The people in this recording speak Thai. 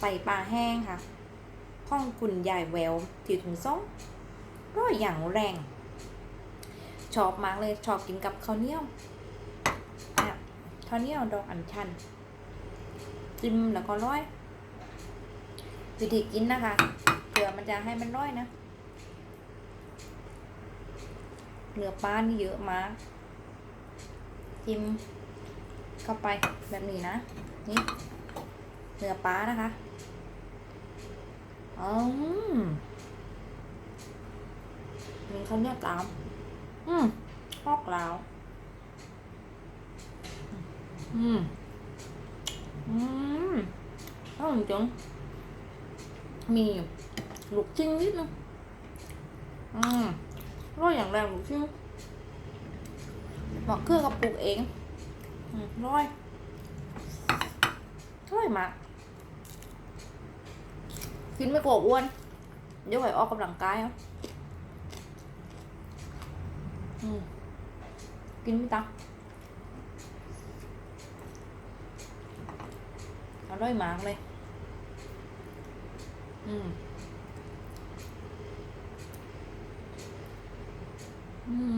ไตปลาแห้งค่ะข้องคุณยายแววจิวถุงส้มร้อยอย่างแรง ชอบมากเลยชอบกินกับข้าวเหนียวข้าวเหนียวดอกอัญชันจิ้มแล้วก็ร้อย วิธีกินนะคะเผื่อมันจะให้มันร้อยนะเนื้อปลานี่เยอะมากจิ้มเข้าไปแบบนี้นะนี่เนื้อปลานะคะ อืมมีข้าวเหนียวตาม อืมพอกลาวอืม อืมอร่อยจังมีลูกชิ้นนิดนึง อืมร่อยอย่างแรงลูกชิ้นหมักเครื่องกับปลูกเอง อืมร่อยร่อยมาก กินไม่กลัวอ้วนเยอะแยวออกกำลังกายครับกินไม่ตักอร่อยมากเลย อืม อืม